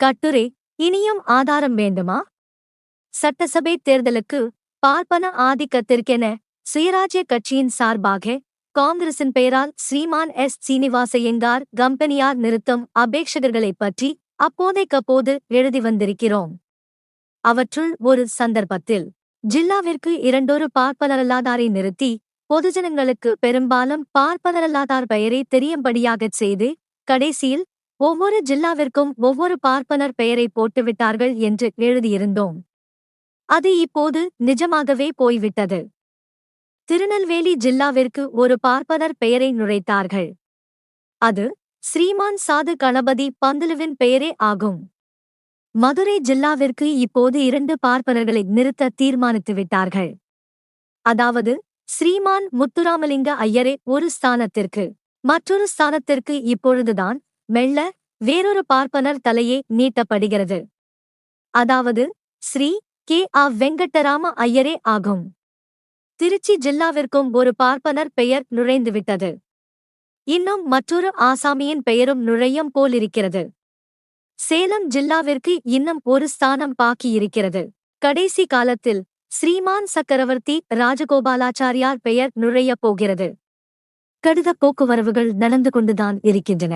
கட்டுரை இனியும் ஆதாரம் வேண்டுமா? சட்டசபை தேர்தலுக்கு பார்ப்பன ஆதிக்கத்திற்கென சுயராஜ்ய கட்சியின் சார்பாக காங்கிரசின் பெயரால் ஸ்ரீமான் எஸ். சீனிவாசையங்கார் கம்பெனியார் நிறுத்தும் அபேட்சகர்களைப் பற்றி அப்போதைக்கப்போது எழுதி வந்திருக்கிறோம். அவற்றுள் ஒரு சந்தர்ப்பத்தில் ஜில்லாவிற்கு இரண்டொரு பார்ப்பனரல்லாதாரை நிறுத்தி பொதுஜனங்களுக்கு பெரும்பாலும் பார்ப்பனரல்லாதார் பெயரை தெரியும்படியாகச் செய்து கடைசியில் ஒவ்வொரு ஜில்லாவிற்கும் ஒவ்வொரு பார்ப்பனர் பெயரை போட்டுவிட்டார்கள் என்று எழுதியிருந்தோம். அது இப்போது நிஜமாகவே போய்விட்டது. திருநெல்வேலி ஜில்லாவிற்கு ஒரு பார்ப்பனர் பெயரை நுழைத்தார்கள். அது ஸ்ரீமான் சாது கணபதி பந்துலுவின் பெயரே ஆகும். மதுரை ஜில்லாவிற்கு இப்போது இரண்டு பார்ப்பனர்களை நிறுத்த தீர்மானித்து விட்டார்கள் அதாவது ஸ்ரீமான் முத்துராமலிங்க ஐயரே ஒரு ஸ்தானத்திற்கு மற்றொரு ஸ்தானத்திற்கு இப்பொழுதுதான் மெல்ல வேறொரு பார்ப்பனர் தலையே நீட்டப்படுகிறது. அதாவது ஸ்ரீ கே. ஆ. வெங்கட்டராம ஐயரே ஆகும். திருச்சி ஜில்லாவிற்கும் ஒரு பார்ப்பனர் பெயர் நுழைந்துவிட்டது. இன்னும் மற்றொரு ஆசாமியின் பெயரும் நுழையும் போலிருக்கிறது. சேலம் ஜில்லாவிற்கு இன்னும் ஒரு ஸ்தானம் பாக்கியிருக்கிறது. கடைசி காலத்தில் ஸ்ரீமான் சக்கரவர்த்தி ராஜகோபாலாச்சாரியார் பெயர் நுழையப் போகிறது. கடித போக்குவரவுகள் நடந்து கொண்டுதான் இருக்கின்றன.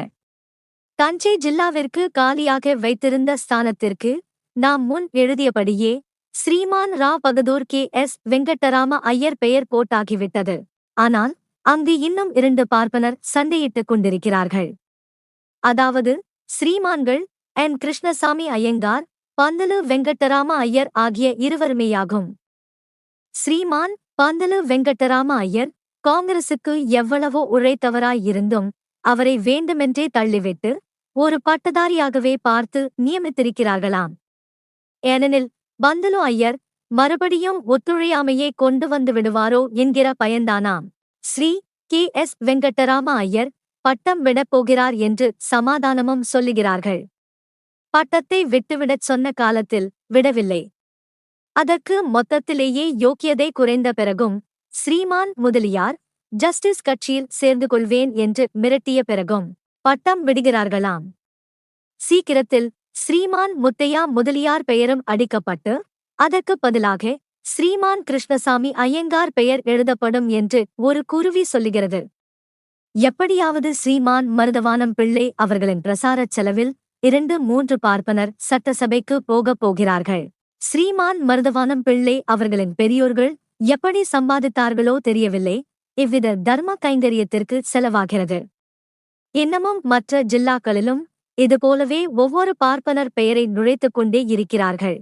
தஞ்சை ஜில்லாவிற்கு காலியாக வைத்திருந்த ஸ்தானத்திற்கு நாம் முன் எழுதியபடியே ஸ்ரீமான் ரா பகதூர் கே எஸ் வெங்கட்டராம ஐயர் பெயர் போட்டாகிவிட்டது ஆனால் அங்கு இன்னும் இரண்டு பார்ப்பனர் சண்டையிட்டுக் கொண்டிருக்கிறார்கள். அதாவது ஸ்ரீமான்கள் என் கிருஷ்ணசாமி ஐயங்கார் பந்தலு வெங்கட்டராம ஐயர் ஆகிய இருவருமேயாகும். ஸ்ரீமான் பந்தலு வெங்கட்டராம ஐயர் காங்கிரசுக்கு எவ்வளவோ உழைத்தவராயிருந்தும் அவரை வேண்டுமென்றே தள்ளிவிட்டு ஒரு பட்டதாரியாகவே பார்த்து நியமித்திருக்கிறார்களாம். ஏனெனில் பந்தலு ஐயர் மறுபடியும் ஒத்துழையாமையே கொண்டு வந்து விடுவாரோ என்கிற பயந்தானாம். ஸ்ரீ கே எஸ் வெங்கட்டராம ஐயர் பட்டம் விடப் போகிறார் என்று சமாதானமும் சொல்லுகிறார்கள். பட்டத்தை விட்டுவிடச் சொன்ன காலத்தில் விடவில்லை. அதற்கு மொத்தத்திலேயே யோக்கியதை குறைந்த பிறகும் ஸ்ரீமான் முதலியார் ஜஸ்டிஸ் கட்சியில் சேர்ந்து கொள்வேன் என்று மிரட்டிய பிறகும் பட்டம் விடுகிறார்களாம். சீக்கிரத்தில் ஸ்ரீமான் முத்தையா முதலியார் பெயரும் அடிக்கப்பட்டு அதற்கு பதிலாக ஸ்ரீமான் கிருஷ்ணசாமி ஐயங்கார் பெயர் எழுதப்படும் என்று ஒரு குருவி சொல்லுகிறது. எப்படியாவது ஸ்ரீமான் மருதவானம் பிள்ளை அவர்களின் பிரசாரச் செலவில் இரண்டு மூன்று பார்ப்பனர் சட்டசபைக்கு போகப் போகிறார்கள். ஸ்ரீமான் மருதவானம் பிள்ளை அவர்களின் பெரியோர்கள் எப்படி சம்பாதித்தார்களோ தெரியவில்லை இவ்வித தர்ம கைங்கரியத்திற்கு செலவாகிறது. இன்னமும் மற்ற ஜில்லாக்களிலும் இதுபோலவே ஒவ்வொரு பார்ப்பனர் பெயரை நுழைத்துக் கொண்டே இருக்கிறார்கள்.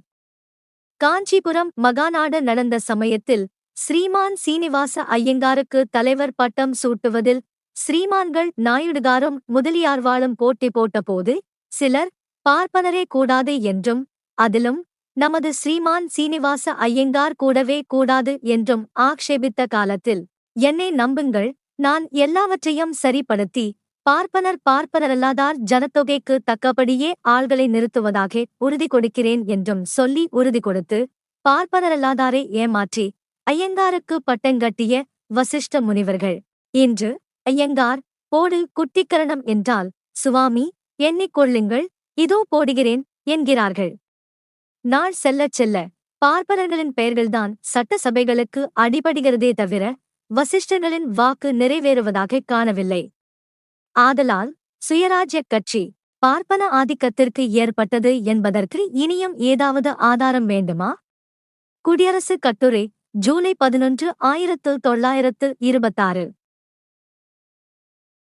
காஞ்சிபுரம் மகாநாடு நடந்த சமயத்தில் ஸ்ரீமான் சீனிவாச ஐயங்காருக்கு தலைவர் பட்டம் சூட்டுவதில் ஸ்ரீமான்கள் நாயுடுகாரும் முதலியார்வாளும் போட்டி போட்டபோது சிலர் பார்ப்பனரே கூடாது என்றும் அதிலும் நமது ஸ்ரீமான் சீனிவாச ஐயங்கார் கூடவே கூடாது என்றும் ஆக்ஷேபித்த காலத்தில் என்னை நம்புங்கள். நான் எல்லாவற்றையும் சரிப்படுத்தி பார்ப்பனர் பார்ப்பனரல்லாதார் ஜனத்தொகைக்கு தக்கபடியே ஆள்களை நிறுத்துவதாக உறுதி கொடுக்கிறேன் என்றும் சொல்லி உறுதி கொடுத்து பார்ப்பனரல்லாதாரை ஏமாற்றி ஐயங்காருக்கு பட்டங்கட்டிய வசிஷ்ட முனிவர்கள். இன்று ஐயங்கார் போடு குட்டிக்கரணம் என்றால் சுவாமி எண்ணிக்கொள்ளுங்கள் இதோ போடுகிறேன் என்கிறார்கள். நாள் செல்லச் செல்ல பார்ப்பனர்களின் பெயர்கள்தான் சட்டசபைகளுக்கு அடிபடுகிறதே தவிர வசிஷ்டர்களின் வாக்கு நிறைவேறுவதாக காணவில்லை. ஆதலால் சுயராஜ்யக் கட்சி பார்ப்பன ஆதிக்கத்திற்கு ஏற்பட்டது என்பதற்கு இனியும் ஏதாவது ஆதாரம் வேண்டுமா? குடியரசு கட்டுரை ஜூலை பதினொன்று ஆயிரத்து தொள்ளாயிரத்து இருபத்தாறு.